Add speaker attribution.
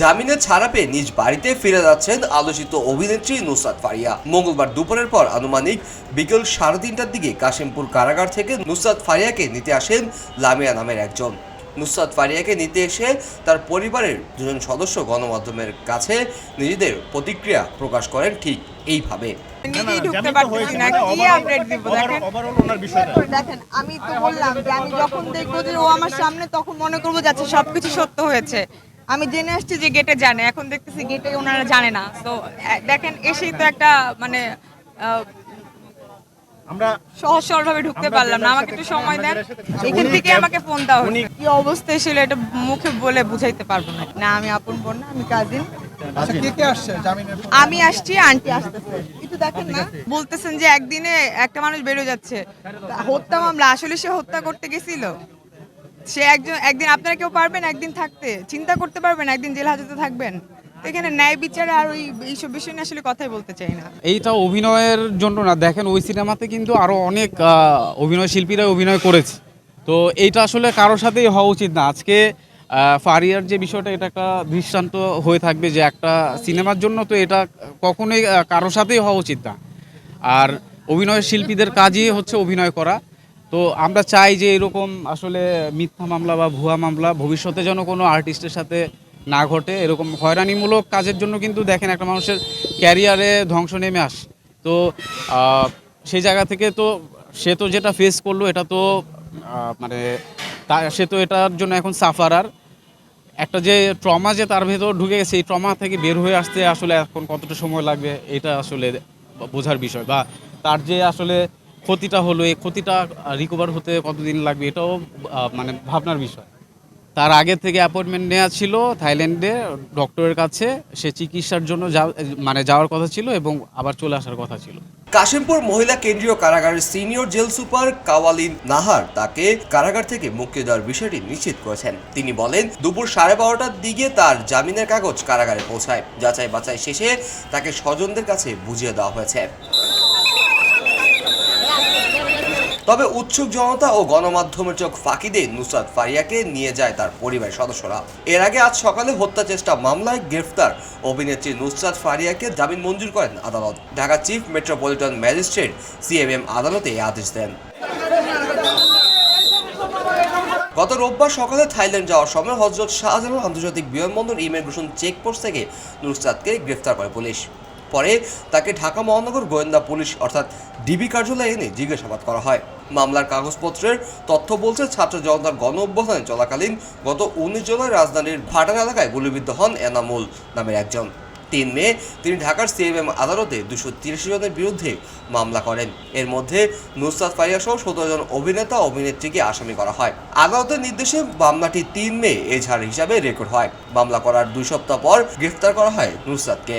Speaker 1: জামিনে ছাড়া পেয়ে নিজ বাড়িতে ফিরে যাচ্ছেন আলোচিত অভিনেত্রী নুসরাত ফারিয়া। মঙ্গলবার দুপুরের পর আনুমানিক বিকেল সাড়ে তিনটার দিকে কাশিমপুর কারাগার থেকে নুসরাত ফারিয়াকে নিতে আসেন লামিয়া নামের একজন। নুসরাত ফারিয়াকে নিতে এসে তার পরিবারের দুজন সদস্য গণমাধ্যমের কাছে নিজেদের প্রতিক্রিয়া প্রকাশ করেন ঠিক এইভাবে।
Speaker 2: আমি তো বললাম যে আমি যখন দেখব যে ও আমার সামনে তখন মনে করব যাচ্ছে সবকিছু সত্য হয়েছে। আমি জেনে আসছি যে গেটে জানে এখন দেখতেছি গেটে ওনারা জানে না। তো দেখেন এসেই তো একটা মানে আহ,
Speaker 3: আমরা
Speaker 2: সহজ সরল ভাবে ঢুকতে পারলাম না। আমাকে একটু সময় দেন। এখান থেকে আমাকে ফোন দাও।
Speaker 3: উনি-
Speaker 2: কি অবস্থায় ছিল এটা মুখে বলে বুঝাইতে পারব না। না আমি আপন বোন না আমি কাজিন
Speaker 4: আচ্ছা কে কে আসছে? জামিনের
Speaker 2: আমি আসছি আন্টি আসতেছে। একটু দেখেন না বলতেছেন যে একদিনে একটা মানুষ বেরো যাচ্ছে। হত্যা মামলা আসলে সে হত্যা করতে গেছিল? সে একজন, একদিন আপনারা কেউ পারবেন, একদিন থাকতে। চিন্তা করতে পারবেন, একদিন জেল হাজতে থাকবেন। এখানে ন্যায় বিচারে আর ওই, এইসব বিষয় নিয়ে আসলে কথাই বলতে চাই না।
Speaker 5: এইটা অভিনয়ের জন্য না, দেখেন ওই সিনেমাতে কিন্তু আরও অনেক অভিনয় শিল্পীরা অভিনয় করেছে। তো এইটা আসলে কারোর সাথেই হওয়া উচিত না। আজকে ফারিয়ার যে বিষয়টা, এটা একটা দৃষ্টান্ত হয়ে থাকবে যে একটা সিনেমার জন্য তো এটা কখনোই কারোর সাথেই হওয়া উচিত না। আর অভিনয় শিল্পীদের কাজই হচ্ছে অভিনয় করা। তো আমরা চাই যে এরকম আসলে মিথ্যা মামলা বা ভুয়া মামলা ভবিষ্যতে যেন কোনো আর্টিস্টের সাথে না ঘটে, এরকম হয়রানিমূলক কাজের জন্য কিন্তু দেখেন একটা মানুষের ক্যারিয়ারে ধ্বংস নেমে আসে তো সেই জায়গা থেকে তো সে তো যেটা ফেস করল এটা তো মানে সে তো এটার জন্য এখন সাফারার একটা যে ট্রমা যে তার ভেতর ঢুকে গেছে, এই ট্রমা থেকে বের হয়ে আসতে আসলে এখন কতটা সময় লাগবে, এটা আসলে বোঝার বিষয় বা তার যে আসলে ক্ষতিটা হলো, এই ক্ষতিটা রিকভার হতে কতদিন লাগবে এটাও মানে ভাবনার বিষয়। তার আগে থেকে অ্যাপয়েন্টমেন্ট নেওয়া ছিল থাইল্যান্ডে ডক্টরের কাছে, সে চিকিৎসার জন্য মানে যাওয়ার কথা ছিল এবং আবার চলে আসার কথা ছিল।
Speaker 1: কাশিমপুর মহিলা কেন্দ্রীয় কারাগারের senior jail super Kawalin Nahar তাকে কারাগার থেকে মুক্তি দেওয়ার বিষয়টি নিশ্চিত করেছেন। তিনি বলেন, দুপুর সাড়ে বারোটার দিকে তার জামিনের কাগজ কারাগারে পৌঁছায়। যাচাই বাছাই শেষে তাকে স্বজনদের কাছে বুঝিয়ে দেওয়া হয়েছে। তবে উৎসুক জনতা ও গণমাধ্যমের চোখ ফাঁকি দিয়ে নুসরাত ফারিয়াকে নিয়ে যায় তার পরিবারের সদস্যরা। এর আগে আজ সকালে হত্যা চেষ্টা মামলায় গ্রেফতার অভিনেত্রী নুসরাত ফারিয়াকে জামিন মঞ্জুর করেন আদালত। Dhaka chief metropolitan magistrate CMM আদালতে এই আদেশ দেন। গত রোববার সকালে থাইল্যান্ড যাওয়ার সময় হজরত শাহজালাল আন্তর্জাতিক বিমানবন্দর ইমিগ্রেশন চেকপোস্ট থেকে নুসরাতকে গ্রেফতার করে পুলিশ। পরে তাকে ঢাকা মহানগর গোয়েন্দা পুলিশ অর্থাৎ ডিবি কার্যালয়ে এনে জিজ্ঞাসাবাদ করা হয়। মামলার কাগজপত্রের তথ্য বলছে ছাত্র জনতার গণ অভ্যুত্থানে চলাকালীন গত উনিশ জুলাই রাজধানীর ভাটার এলাকায় গুলিবিদ্ধ হন এনামুল নামের একজন। তিন মে তিনি ঢাকার সিএমএম আদালতে দুশো তিরাশি জনের বিরুদ্ধে মামলা করেন। এর মধ্যে নুসরাত ফারিয়া সহ সতেরো জন অভিনেতা অভিনেত্রীকে আসামি করা হয়। আদালতের নির্দেশে মামলাটি তিন মে এজাহার হিসাবে রেকর্ড হয়। মামলা করার দুই সপ্তাহ পর গ্রেফতার করা হয় নুসরাতকে।